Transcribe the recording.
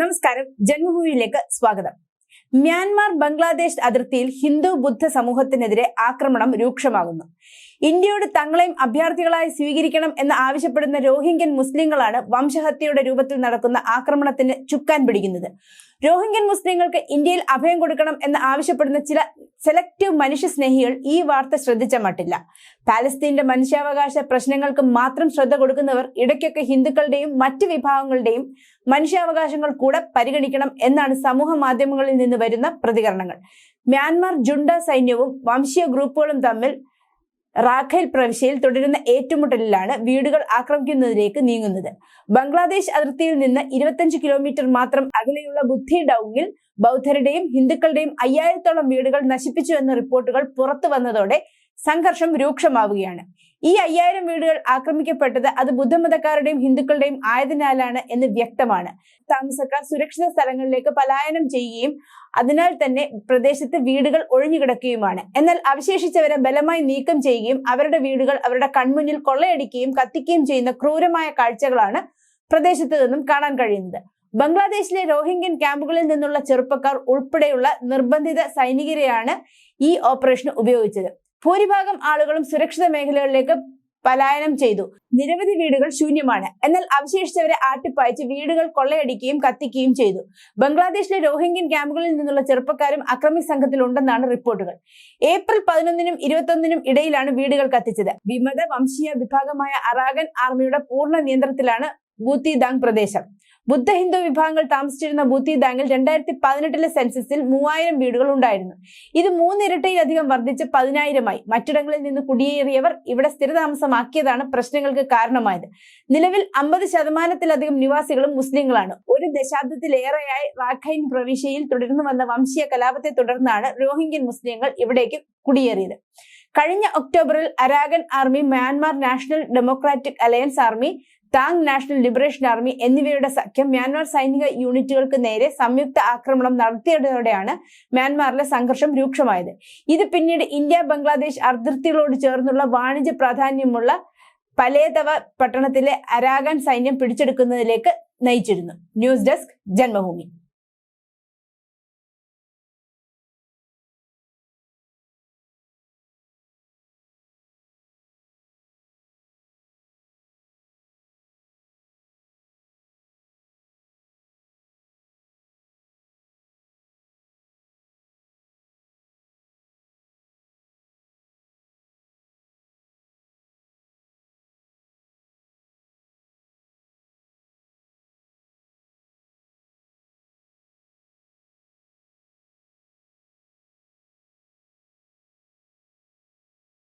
നമസ്കാരം ജന്മഭൂമിയിലേക്ക് സ്വാഗതം. മ്യാൻമാർ ബംഗ്ലാദേശ് അതിർത്തിയിൽ ഹിന്ദു ബുദ്ധ സമൂഹത്തിനെതിരെ ആക്രമണം രൂക്ഷമാകുന്നു. ഇന്ത്യയോട് തങ്ങളെയും അഭ്യർത്ഥികളായി സ്വീകരിക്കണം എന്ന് ആവശ്യപ്പെടുന്ന രോഹിംഗ്യൻ മുസ്ലിങ്ങളാണ് വംശഹത്യയുടെ രൂപത്തിൽ നടക്കുന്ന ആക്രമണത്തിന് ചുക്കാൻ പിടിക്കുന്നത്. രോഹിംഗ്യൻ മുസ്ലിങ്ങൾക്ക് ഇന്ത്യയിൽ അഭയം കൊടുക്കണം എന്ന് ആവശ്യപ്പെടുന്ന ചില സെലക്റ്റീവ് മനുഷ്യസ്നേഹികൾ ഈ വാർത്ത ശ്രദ്ധിച്ച മട്ടില്ല. പാലസ്തീന്റെ മനുഷ്യാവകാശ പ്രശ്നങ്ങൾക്ക് മാത്രം ശ്രദ്ധ കൊടുക്കുന്നവർ ഇടയ്ക്കൊക്കെ ഹിന്ദുക്കളുടെയും മറ്റ് വിഭാഗങ്ങളുടെയും മനുഷ്യാവകാശങ്ങൾ കൂടെ പരിഗണിക്കണം എന്നാണ് സമൂഹ മാധ്യമങ്ങളിൽ നിന്ന് വരുന്ന പ്രതികരണങ്ങൾ. മ്യാൻമാർ ജുണ്ട സൈന്യവും വംശീയ ഗ്രൂപ്പുകളും തമ്മിൽ റാഖേൽ പ്രവിശ്യയിൽ തുടരുന്ന ഏറ്റുമുട്ടലിലാണ് വീടുകൾ ആക്രമിക്കുന്നതിലേക്ക് നീങ്ങുന്നത്. ബംഗ്ലാദേശ് അതിർത്തിയിൽ നിന്ന് ഇരുപത്തഞ്ച് കിലോമീറ്റർ മാത്രം അകലെയുള്ള ബുദ്ധി ഡൌങ്ങിൽ ബൗദ്ധരുടെയും ഹിന്ദുക്കളുടെയും അയ്യായിരത്തോളം വീടുകൾ നശിപ്പിച്ചു എന്ന റിപ്പോർട്ടുകൾ പുറത്തു വന്നതോടെ സംഘർഷം രൂക്ഷമാവുകയാണ്. ഈ അയ്യായിരം വീടുകൾ ആക്രമിക്കപ്പെട്ടത് അത് ബുദ്ധമതക്കാരുടെയും ഹിന്ദുക്കളുടെയും ആയതിനാലാണ് എന്ന് വ്യക്തമാണ്. താമസക്കാർ സുരക്ഷിത സ്ഥലങ്ങളിലേക്ക് പലായനം ചെയ്യുകയും അതിനാൽ തന്നെ പ്രദേശത്ത് വീടുകൾ ഒഴിഞ്ഞുകിടക്കുകയുമാണ്. എന്നാൽ അവശേഷിച്ചവരെ ബലമായി നീക്കം ചെയ്യുകയും അവരുടെ വീടുകൾ അവരുടെ കൺമുന്നിൽ കൊള്ളയടിക്കുകയും കത്തിക്കുകയും ചെയ്യുന്ന ക്രൂരമായ കാഴ്ചകളാണ് പ്രദേശത്ത് നിന്നും കാണാൻ കഴിയുന്നത്. ബംഗ്ലാദേശിലെ റോഹിംഗ്യൻ ക്യാമ്പുകളിൽ നിന്നുള്ള ചെറുപ്പക്കാർ ഉൾപ്പെടെയുള്ള നിർബന്ധിത സൈനികരെയാണ് ഈ ഓപ്പറേഷൻ ഉപയോഗിച്ചത്. ഭൂരിഭാഗം ആളുകളും സുരക്ഷിത മേഖലകളിലേക്ക് പലായനം ചെയ്തു. നിരവധി വീടുകൾ ശൂന്യമാണ്. എന്നാൽ അവശേഷിച്ചവരെ ആട്ടിപ്പായച്ച് വീടുകൾ കൊള്ളയടിക്കുകയും കത്തിക്കുകയും ചെയ്തു. ബംഗ്ലാദേശിലെ രോഹിംഗ്യൻ ക്യാമ്പുകളിൽ നിന്നുള്ള ചെറുപ്പക്കാരും അക്രമി സംഘത്തിലുണ്ടെന്നാണ് റിപ്പോർട്ടുകൾ. ഏപ്രിൽ പതിനൊന്നിനും ഇരുപത്തൊന്നിനും ഇടയിലാണ് വീടുകൾ കത്തിച്ചത്. വിമത വംശീയ വിഭാഗമായ അറാഗൻ ആർമിയുടെ പൂർണ നിയന്ത്രണത്തിലാണ് ബൂത്തിദാങ് പ്രദേശം. ബുദ്ധ ഹിന്ദു വിഭാഗങ്ങൾ താമസിച്ചിരുന്ന ബൂത്തിദാങ്ങിൽ രണ്ടായിരത്തി പതിനെട്ടിലെ സെൻസസിൽ മൂവായിരം വീടുകൾ ഉണ്ടായിരുന്നു. ഇത് മൂന്നിരട്ടിയിലധികം വർദ്ധിച്ച് പതിനായിരമായി. മറ്റിടങ്ങളിൽ നിന്ന് കുടിയേറിയവർ ഇവിടെ സ്ഥിരതാമസമാക്കിയതാണ് പ്രശ്നങ്ങൾക്ക് കാരണമായത്. നിലവിൽ അമ്പത് ശതമാനത്തിലധികം നിവാസികളും മുസ്ലിങ്ങളാണ്. ഒരു ദശാബ്ദത്തിലേറെയായി റാഖൈൻ പ്രവിശ്യയിൽ തുടർന്നു വന്ന വംശീയ കലാപത്തെ തുടർന്നാണ് രോഹിംഗ്യൻ മുസ്ലിങ്ങൾ ഇവിടേക്ക് കുടിയേറിയത്. കഴിഞ്ഞ ഒക്ടോബറിൽ Arakan army Myanmar national democratic alliance army Ta'ang national liberation army എന്നിവയുടെ സഖ്യം മ്യാൻമാർ സൈനിക യൂണിറ്റുകൾക്ക് നേരെ സംയുക്ത ആക്രമണം നടത്തിയതോടെയാണ് മ്യാൻമാറിലെ സംഘർഷം രൂക്ഷമായത്. ഇത് പിന്നീട് ഇന്ത്യ ബംഗ്ലാദേശ് അതിർത്തികളോട് ചേർന്നുള്ള വാണിജ്യ പ്രാധാന്യമുള്ള പലേതവ പട്ടണത്തിലെ അരാഗൻ സൈന്യം പിടിച്ചെടുക്കുന്നതിലേക്ക് നയിച്ചിരുന്നു. News desk Janmabhumi.